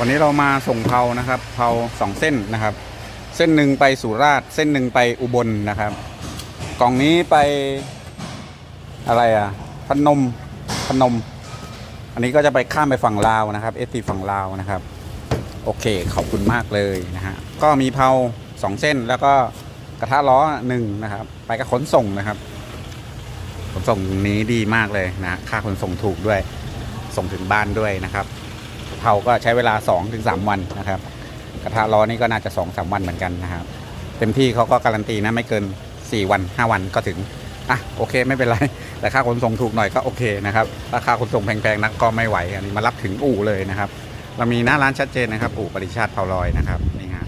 วันนี้เรามาส่งเผานะครับเผาสองเส้นนะครับ เส้นหนึ่งไปสุราษฎร์เส้นหนึ่งไปอุบลนะครับ กล่องนี้ไปอะไรอะพนมพนม อันนี้ก็จะไปข้ามไปฝั่งลาวนะครับเอทีฝั่งลาวนะครับ โอเคขอบคุณมากเลยนะฮะก็มีเผาสองเส้นแล้วก็กระทะล้อหนึ่งนะครับ ไปกับขนส่งนะครับ ขนส่งนี้ดีมากเลยนะค่าขนส่งถูกด้วย ส่งถึงบ้านด้วยนะครับ เผาก็ใช้เวลา 2-3 วันนะครับกระทะล้อนนี่ก็น่าจะ2-3สวันเหมือนกันนะครับ เต็มที่เขาก็การันตีนะไม่เกิน 4 วัน 5 วันก็ถึงอะโอเคไม่เป็นไรแต่ค่าขนส่งถูกหน่อยก็โอเคนะครับราคาขนส่งแพงๆนักก็ไม่ไหวอันนี้มารับถึงอู่เลยนะครับเรามีหน้าร้านชัดเจนนะครับ อู่ปริชาติเผาลอยนะครับนี่ฮะ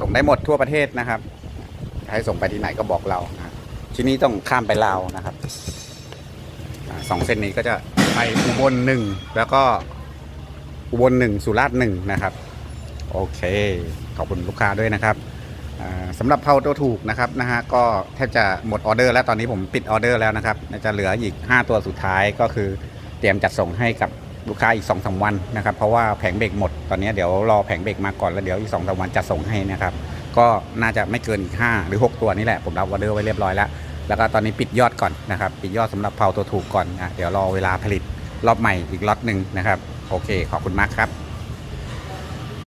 ส่งได้หมดทั่วประเทศนะครับให้ส่งไปที่ไหนก็บอกเรานะที่นี้ต้องข้ามไปลาวนะครับสองเส้นนี้ก็จะไปอุบลหนึ่งแล้วก็ อุบลหนึ่งสุราษฎร์หนึ่งนะครับ โอเค ขอบคุณลูกค้าด้วยนะครับอ่าสำหรับเผาตัวถูกนะครับนะฮะก็แทบจะหมดออเดอร์แล้วตอนนี้ผมปิดออเดอร์แล้วนะครับจะเหลืออีก 5 ตัวสุดท้ายก็คือเตรียมจัดส่งให้กับลูกค้าอีก2อสวันนะครับ เพราะว่าแผงเบรกหมดตอนนี้เดี๋ยวรอแผงเบรกมาก่อนแล้วเดี๋ยวอีก2อสวันจัดส่งให้นะครับ ก็น่าจะไม่เกินอีก 5 หรือ 6 ตัวนี่แหละ ผมรับออเดอร์ไว้เรียบร้อยแล้ว แล้วก็ตอนนี้ปิดยอดก่อนนะครับ ปิดยอดสำหรับเผาตัวถูกก่อนอะเดี๋ยวรอเวลาผลิตรอบใหม่อีกล็อตหนึ่งนะครับ โอเค ขอบคุณมากครับ